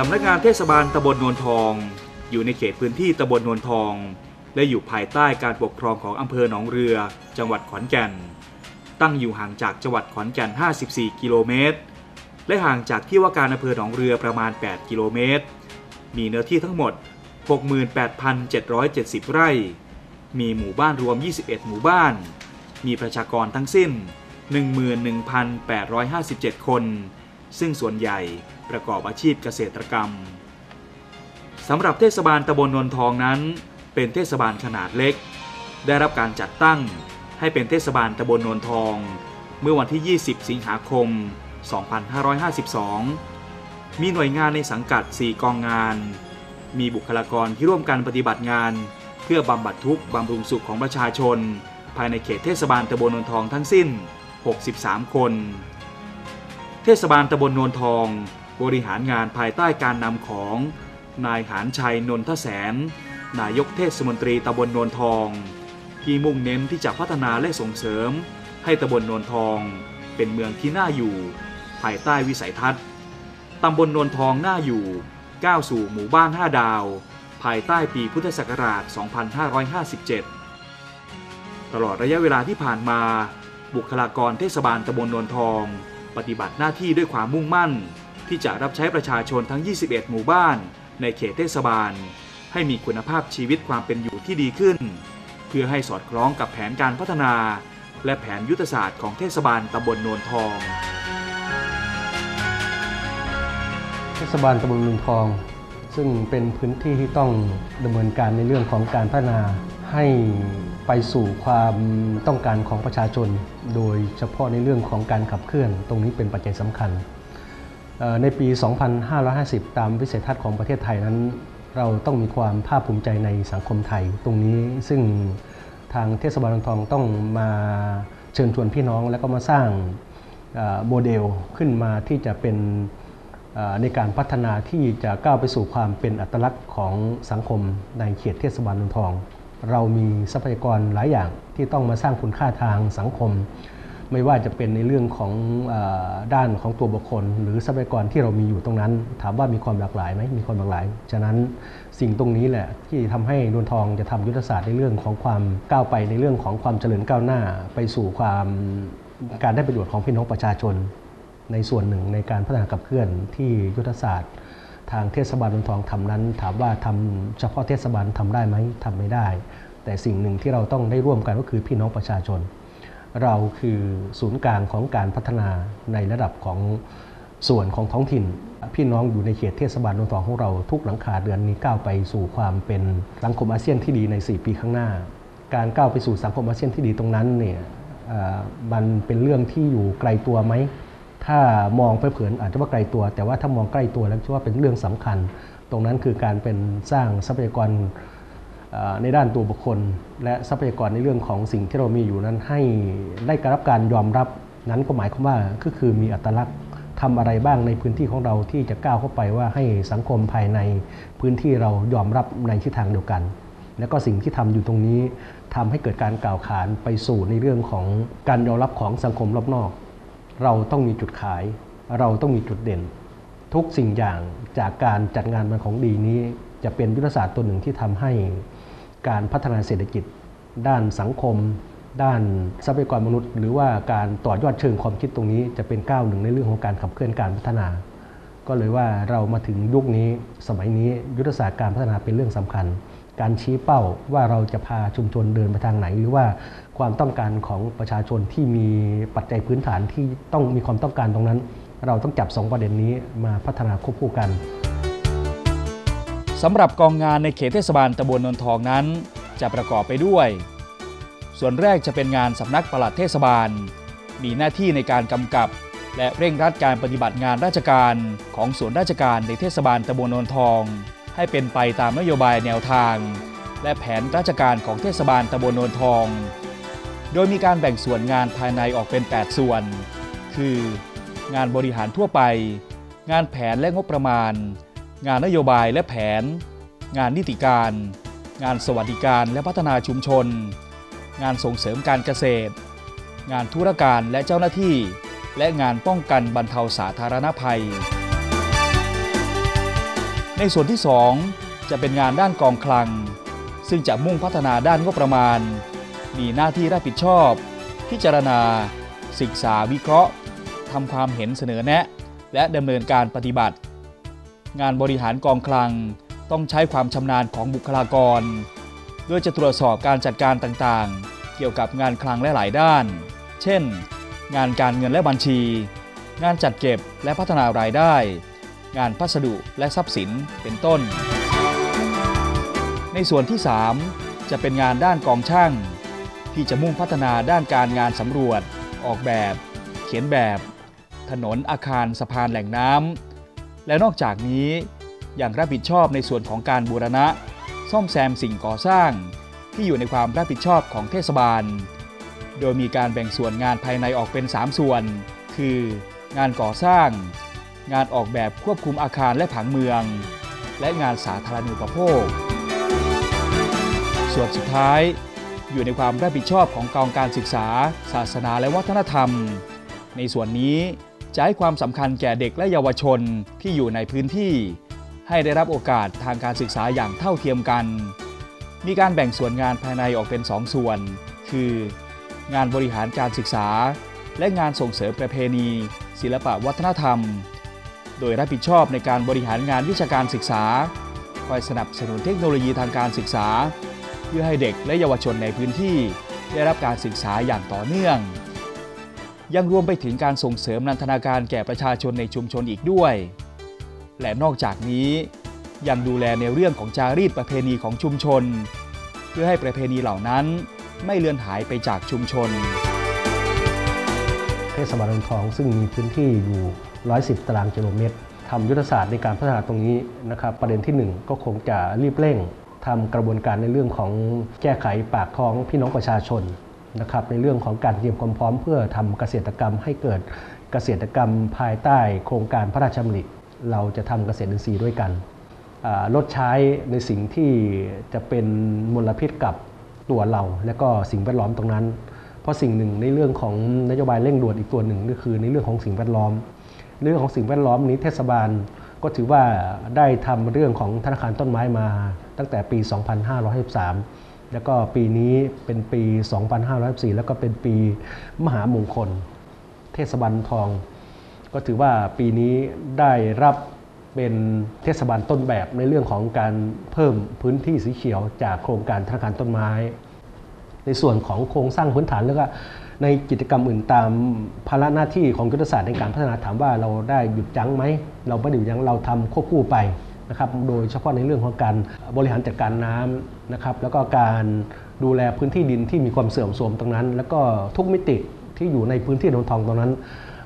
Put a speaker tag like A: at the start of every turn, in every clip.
A: สำนักงานเทศบาลตำบลนวลทอง อยู่ในเขตพื้นที่ตำบลนวลทอง และอยู่ภายใต้การปกครองของอำเภอหนองเรือ จังหวัดขอนแก่น ตั้งอยู่ห่างจากจังหวัดขอนแก่น 54 กิโลเมตร และห่างจากที่ว่าการอำเภอหนองเรือประมาณ 8 กิโลเมตร มีเนื้อที่ทั้งหมด 68,770 ไร่ มีหมู่บ้านรวม 21 หมู่บ้าน มีประชากรทั้งสิ้น 11,857 คน ซึ่งส่วนใหญ่ประกอบอาชีพเกษตรกรรมสำหรับเทศบาลตำบลนนทองนั้น เป็นเทศบาลขนาดเล็ก ได้รับการจัดตั้งให้เป็นเทศบาลตำบลนนทอง เมื่อวันที่ 20 สิงหาคม 2552 มีหน่วยงานในสังกัด 4 กองงาน มีบุคลากรที่ร่วมกันปฏิบัติงาน เพื่อบำบัดทุกข์บำรุงสุขของประชาชน ภายในเขตเทศบาลตำบลนนทองทั้งสิ้น 63 คน ทศบาลตำบลนนทอง บริหารงานภายใต้การนำของ นายหานชัยนนทแสน นายกเทศมนตรีตำบลนนทอง ที่มุ่งเน้นที่จะพัฒนาและส่งเสริม ให้ตำบลนนทอง เป็นเมืองที่น่าอยู่ ภายใต้วิสัยทัศน์ตำบลนนทองน่าอยู่ก้าวสู่หมู่บ้าน 5 ดาว ภายใต้ปีพุทธศักราช 2557 ตลอดระยะเวลาที่ผ่านมา บุคลากรเทศบาลตำบลนนทอง ปฏิบัติหน้าที่ด้วยความมุ่งมั่น ที่จะรับใช้ประชาชนทั้ง 21 หมู่บ้าน ในเขตเทศบาล ให้มีคุณภาพชีวิตความเป็นอยู่ที่ดีขึ้น เพื่อให้สอดคล้องกับแผนการพัฒนา และแผนยุทธศาสตร์ของเทศบาลตำบลโนนทอง
B: เทศบาลตำบลลุนทอง ซึ่งเป็นพื้นที่ที่ต้องดำเนินการในเรื่องของการพัฒนา ให้ไปสู่ความต้องการของประชาชน โดยเฉพาะในเรื่องของการขับเคลื่อน ตรงนี้เป็นปัจจัยสำคัญเอ่อในปี 2550 ตามวิสัยทัศน์ของประเทศไทยนั้น เราต้องมีความภาคภูมิใจในสังคมไทย ตรงนี้ซึ่งทางเทศบาลลุนทองต้องมาเชิญชวนพี่น้องแล้วก็มาสร้างโมเดลขึ้นมาที่จะเป็นในการพัฒนาที่จะก้าวไปสู่ความเป็นอัตลักษณ์ของสังคมในเขตเทศบาลนนทอง เรามีทรัพยากรหลายอย่างที่ต้องมาสร้างคุณค่าทางสังคม ไม่ว่าจะเป็นในเรื่องของอด้านของตัวบุคคล หรือทรัพยากรที่เรามีอยู่ตรงนั้น ถามว่ามีความหลากหลายไหมมีความหลากหลาย ฉะนั้นสิ่งตรงนี้แหละที่ทำให้นนทองจะทำยุทธศาสตร์ในเรื่องของความก้าวไปในเรื่องของความเจริญก้าวหน้า ไปสู่ความการได้ประโยชน์ของพี่น้องประชาชน ในส่วนหนึ่งในการพัฒนาขับเคลื่อนที่ยุทธศาสตร์ ทางเทศบาลนนทองทำนั้น ถามว่าทำเฉพาะเทศบาลทำได้ไหมทำไม่ได้ แต่สิ่งหนึ่งที่เราต้องได้ร่วมกันก็คือพี่น้องประชาชน เราคือศูนย์กลางของการพัฒนาในระดับของส่วนของท้องถิ่น พี่น้องอยู่ในเขตเทศบาลนนทองของเราทุกหลังคาเดือนนี้ก้าวไปสู่ความเป็นสังคมอาเซียนที่ดีใน 4 ปีข้างหน้า การก้าวไปสู่สังคมอาเซียนที่ดีตรงนั้นเนี่ยมันเป็นเรื่องที่อยู่ไกลตัวไหม ถ้ามองไปเผินอาจจะว่าไกลตัว แต่ว่าถ้ามองใกล้ตัวแล้วชื่อว่าเป็นเรื่องสำคัญ ตรงนั้นคือการเป็นสร้างทรัพยากรในด้านตัวบุคคล และทรัพยากรในเรื่องของสิ่งที่เรามีอยู่นั้นให้ได้รับการยอมรับนั้นก็หมายความว่าก็คือมีอัตลักษณ์ทำอะไรบ้างในพื้นที่ของเราที่จะก้าวเข้าไปว่าให้สังคมภายในพื้นที่เรายอมรับในทิศทางเดียวกัน แล้วก็สิ่งที่ทำอยู่ตรงนี้ทำให้เกิดการกล่าวขานไปสู่ในเรื่องของการยอมรับของสังคมรอบนอก เราต้องมีจุดขาย เราต้องมีจุดเด่น ทุกสิ่งอย่างจากการจัดงานมันของดีนี้ จะเป็นยุทธศาสตร์ตัวหนึ่งที่ทำให้การพัฒนาเศรษฐกิจ ด้านสังคม ด้านทรัพยากรมนุษย์ หรือว่าการต่อยอดเชิงความคิดตรงนี้ จะเป็นก้าวหนึ่งในเรื่องของการขับเคลื่อนการพัฒนา ก็เลยว่าเรามาถึงยุคนี้สมัยนี้ยุทธศาสตร์การพัฒนาเป็นเรื่องสำคัญ การชี้เป้าว่าเราจะพาชุมชนเดินไปทางไหน หรือว่า ความต้องการของประชาชนที่มีปัจจัยพื้นฐานที่ต้องมีความต้องการตรงนั้น เราต้องจับสองประเด็นนี้มาพัฒนาควบคู่กัน
A: สำหรับกองงานในเขตเทศบาลตำบลนนทองนั้น จะประกอบไปด้วย ส่วนแรกจะเป็นงานสำนักปลัดเทศบาล มีหน้าที่ในการกำกับ และเร่งรัดการปฏิบัติงานราชการของส่วนราชการในเทศบาลตำบลนนทอง ให้เป็นไปตามนโยบายแนวทาง และแผนราชการของเทศบาลตำบลนนทอง โดยมีการแบ่งส่วนงานภายในออกเป็น 8 ส่วน คือ งานบริหารทั่วไป งานแผนและงบประมาณ งานนโยบายและแผน งานนิติการ งานสวัสดิการและพัฒนาชุมชน งานส่งเสริมการเกษตร งานธุรการและเจ้าหน้าที่ และงานป้องกันบรรเทาสาธารณภัย ในส่วนที่ 2 จะเป็นงานด้านกองคลัง ซึ่งจะมุ่งพัฒนาด้านงบประมาณ มีหน้าที่รับผิดชอบ พิจารณา ศึกษาวิเคราะห์ทำความเห็นเสนอแนะ และดำเนินการปฏิบัติ งานบริหารกองคลังต้องใช้ความชำนาญของบุคลากรโดยจะตรวจสอบการจัดการต่างๆ เกี่ยวกับงานคลังและหลายด้าน เช่น งานการเงินและบัญชี งานจัดเก็บและพัฒนารายได้ งานพัสดุและทรัพย์สินเป็นต้น ในส่วนที่ 3 จะเป็นงานด้านกองช่าง ที่จะมุ่งพัฒนาด้านการงานสำรวจ ออกแบบ เขียนแบบ ถนนอาคารสะพานแหล่งน้ำและนอกจากนี้ยังรับผิดชอบในส่วนของการบูรณะ ซ่อมแซมสิ่งก่อสร้าง ที่อยู่ในความรับผิดชอบของเทศบาล โดยมีการแบ่งส่วนงานภายในออกเป็น 3 ส่วน คือ งานก่อสร้าง งานออกแบบควบคุมอาคารและผังเมือง และงานสาธารณูปโภค ส่วนสุดท้าย อยู่ในความรับผิดชอบของกองการศึกษา ศาสนาและวัฒนธรรม ในส่วนนี้จะให้ความสำคัญแก่เด็กและเยาวชนที่อยู่ในพื้นที่ ให้ได้รับโอกาสทางการศึกษาอย่างเท่าเทียมกัน มีการแบ่งส่วนงานภายในออกเป็น 2ส่วน คือ งานบริหารการศึกษา และงานส่งเสริมประเพณี ศิลปะวัฒนธรรม โดยรับผิดชอบในการบริหารงานวิชาการศึกษาคอยสนับสนุนเทคโนโลยีทางการศึกษา เพื่อให้เด็กและเยาวชนในพื้นที่ได้รับการศึกษาอย่างต่อเนื่อง ยังรวมไปถึงการส่งเสริมนันทนาการแก่ประชาชนในชุมชนอีกด้วย และนอกจากนี้ยังดูแลในเรื่องของจารีตประเพณีของชุมชน เพื่อให้ประเพณีเหล่านั้นไม่เลือนหายไปจากชุมชน
B: เทศบาลเมืองทองซึ่งมีพื้นที่อยู่ 110 ตารางกิโลเมตรทำยุทธศาสตร์ในการพัฒนาตรงนี้นะครับ ประเด็นที่ 1 ก็คงจะรีบเร่ง ทำกระบวนการในเรื่องของแก้ไขปากท้องพี่น้องประชาชนนะครับในเรื่องของการเตรียมความพร้อมเพื่อทำเกษตรกรรมให้เกิดเกษตรกรรมภายใต้โครงการพระราชดำริเราจะทำเกษตรอินทรีย์ด้วยกันลดใช้ในสิ่งที่จะเป็นมลพิษกับตัวเรา และก็สิ่งแวดล้อมตรงนั้น เพราะสิ่งหนึ่งในเรื่องของนโยบายเร่งด่วนอีกตัวหนึ่งก็คือในเรื่องของสิ่งแวดล้อม เรื่องของสิ่งแวดล้อมนี้เทศบาล ก็ถือว่าได้ทำเรื่องของธนาคารต้นไม้มาตั้งแต่ปี 2553 แล้วก็ปีนี้เป็นปี 2554 แล้วก็เป็นปีมหามงคล เทศบาลทอง ก็ถือว่าปีนี้ได้รับเป็นเทศบาลต้นแบบในเรื่องของการเพิ่มพื้นที่สีเขียวจากโครงการธนาคารต้นไม้ ในส่วนของโครงสร้างพื้นฐานแล้วก็ ในกิจกรรมอื่นตามภาระหน้าที่ของยุทธศาสตร์ในการพัฒนาถามว่าเราได้หยุดยั้งไหม เราไม่ได้หยุดยั้งเราทำควบคู่ไปนะครับโดยเฉพาะในเรื่องของการบริหารจัดการน้ำนะครับแล้วก็การดูแลพื้นที่ดินที่มีความเสื่อมโทรมตรงนั้น แล้วก็ทุกมิติที่อยู่ในพื้นที่โนนทองตรงนั้น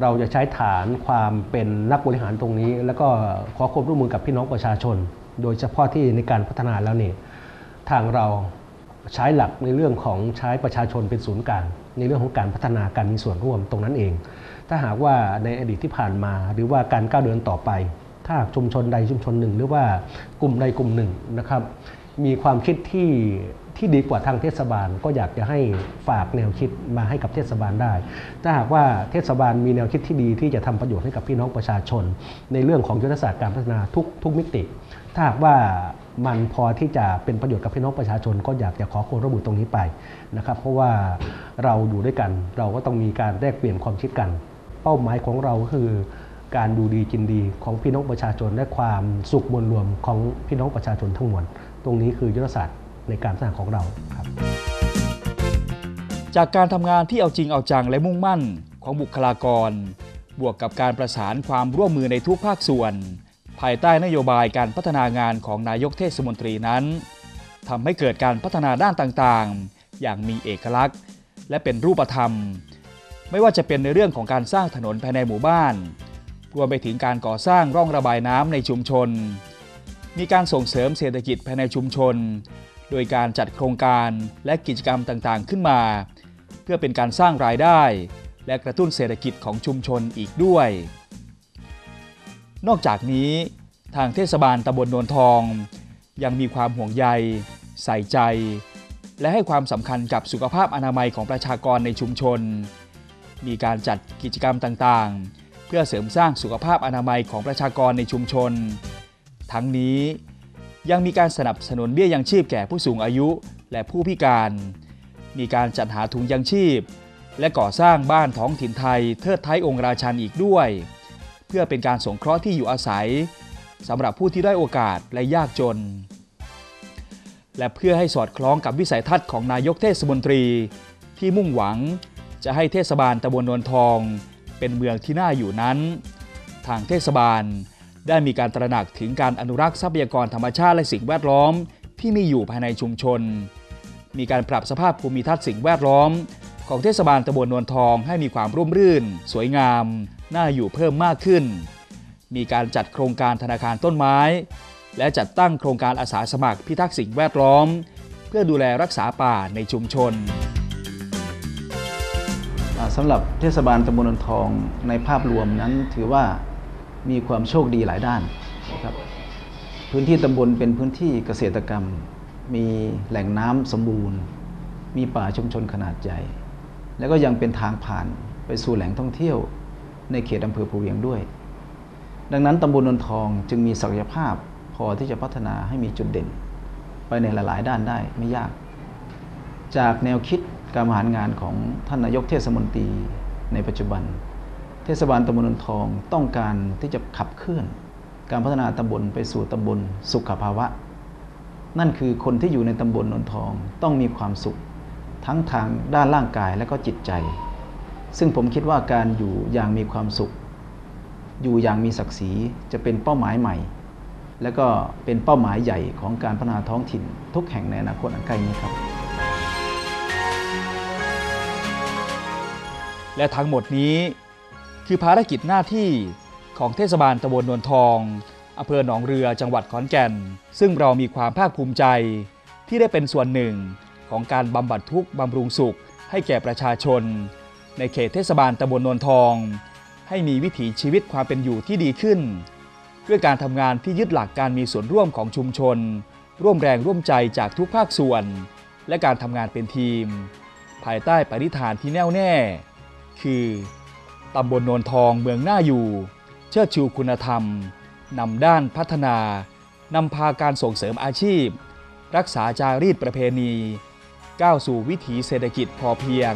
B: เราจะใช้ฐานความเป็นนักบริหารตรงนี้ แล้วก็ขอความร่วมมือกับพี่น้องประชาชน โดยเฉพาะที่ในการพัฒนาแล้วนี่ทางเราใช้หลักในเรื่องของใช้ประชาชนเป็นศูนย์กลาง ในเรื่องของการพัฒนาการมีส่วนร่วมตรงนั้นเอง ถ้าหากว่าในอดีตที่ผ่านมา หรือว่าการก้าวเดินต่อไป ถ้าหากชุมชนใดชุมชนหนึ่ง หรือว่ากลุ่มใดกลุ่มหนึ่งนะครับ มีความคิดที่ที่ดีกว่าทางเทศบาลก็อยากจะให้ฝากแนวคิดมาให้กับเทศบาลได้ ถ้าหากว่าเทศบาลมีแนวคิดที่ดีที่จะทำประโยชน์ให้กับพี่น้องประชาชน ในเรื่องของยุทธศาสตร์การพัฒนาทุกทุกมิติ ถ้าหากว่า มันพอที่จะเป็นประโยชน์กับพี่น้องประชาชน ก็อยากจะขอความร่วมมือตรงนี้ไปนะครับเพราะว่าเราอยู่ด้วยกัน เราก็ต้องมีการแลกเปลี่ยนความคิดกัน เป้าหมายของเราคือการดูดีกินดีของพี่น้องประชาชน และความสุขมวลรวมของพี่น้องประชาชนทั้งมวลตรงนี้คือยุทธศาสตร์ในการพัฒนาของเราครับ
A: จากการทำงานที่เอาจริงเอาจังและมุ่งมั่นของบุคลากร บวกกับการประสานความร่วมมือในทุกภาคส่วน ภายใต้นโยบายการพัฒนางานของนายกเทศมนตรีนั้นทำให้เกิดการพัฒนาด้านต่างๆ อย่างมีเอกลักษณ์ และเป็นรูปธรรม ไม่ว่าจะเป็นในเรื่องของการสร้างถนนภายในหมู่บ้านรวมไปถึงการก่อสร้างร่องระบายน้ำในชุมชน มีการส่งเสริมเศรษฐกิจภายในชุมชน โดยการจัดโครงการและกิจกรรมต่างๆ ขึ้นมา เพื่อเป็นการสร้างรายได้ และกระตุ้นเศรษฐกิจของชุมชนอีกด้วย นอกจากนี้ทางเทศบาลตำบลโนนทอง ยังมีความห่วงใย ใส่ใจ และให้ความสำคัญกับสุขภาพอนามัยของประชากรในชุมชน มีการจัดกิจกรรมต่างๆ เพื่อเสริมสร้างสุขภาพอนามัยของประชากรในชุมชน ทั้งนี้ยังมีการสนับสนุนเบี้ยยังชีพแก่ผู้สูงอายุและผู้พิการ มีการจัดหาถุงยังชีพ และก่อสร้างบ้านท้องถิ่นไทยเทิดไทยองค์ราชันอีกด้วย เพื่อเป็นการสงเคราะห์ที่อยู่อาศัยสำหรับผู้ที่ได้โอกาสและยากจน และเพื่อให้สอดคล้องกับวิสัยทัศน์ของนายกเทศมนตรี ที่มุ่งหวังจะให้เทศบาลตำบลนวลทอง เป็นเมืองที่น่าอยู่นั้น ทางเทศบาลได้มีการตระหนักถึงการอนุรักษ์ทรัพยากรธรรมชาติและสิ่งแวดล้อมที่มีอยู่ภายในชุมชน มีการปรับสภาพภูมิทัศน์สิ่งแวดล้อม ของเทศบาลตำบลนวลทองให้มีความร่มรื่น สวยงาม น่าอยู่เพิ่มมากขึ้น มีการจัดโครงการธนาคารต้นไม้ และจัดตั้งโครงการอาสาสมัครพิทักษ์สิ่งแวดล้อม เพื่อดูแลรักษาป่าในชุมชน
C: สำหรับเทศบาลตำบลนนทองในภาพรวมนั้นถือว่ามีความโชคดีหลายด้านนะครับพื้นที่ตำบลเป็นพื้นที่เกษตรกรรม มีแหล่งน้ำสมบูรณ์ มีป่าชุมชนขนาดใหญ่ แล้วก็ยังเป็นทางผ่านไปสู่แหล่งท่องเที่ยวในเขตอำเภอภูเวียงด้วย ดังนั้นตำบลนนทองจึงมีศักยภาพพอที่จะพัฒนาให้มีจุดเด่น ไปในหลาย ๆ ด้านได้ไม่ยาก จากแนวคิดการบริหารงานของท่านนายกเทศมนตรีในปัจจุบัน เทศบาลตำบลนนทองต้องการที่จะขับเคลื่อน การพัฒนาตำบลไปสู่ตำบลสุขภาวะ นั่นคือคนที่อยู่ในตำบลนนทองต้องมีความสุข ทั้งทางด้านร่างกายและก็จิตใจ ซึ่งผมคิดว่าการอยู่อย่างมีความสุข อยู่อย่างมีศักดิ์ศรีจะเป็นเป้าหมายใหม่ และก็เป็นเป้าหมายใหญ่ของการพัฒนาท้องถิ่น ทุกแห่งในอนาคตอันใกล้นี้ครับ
A: และทั้งหมดนี้คือภารกิจหน้าที่ของเทศบาลตำบลนวลทองอำเภอหนองเรือจังหวัดขอนแก่น ซึ่งเรามีความภาคภูมิใจที่ได้เป็นส่วนหนึ่ง ของการบำบัดทุกข์บำรุงสุขให้แก่ประชาชน ในเขตเทศบาลตำบลนวลทอง ให้มีวิถีชีวิตความเป็นอยู่ที่ดีขึ้น ด้วยการทำงานที่ยึดหลักการมีส่วนร่วมของชุมชน ร่วมแรงร่วมใจจากทุกภาคส่วน และการทำงานเป็นทีม ภายใต้ปณิธานที่แน่วแน่ คือตำบลนนทองเมืองน่าอยู่ เชิดชูคุณธรรมนำด้านพัฒนานำพาการส่งเสริมอาชีพ รักษาจารีตประเพณี ก้าวสู่วิถีเศรษฐกิจพอเพียง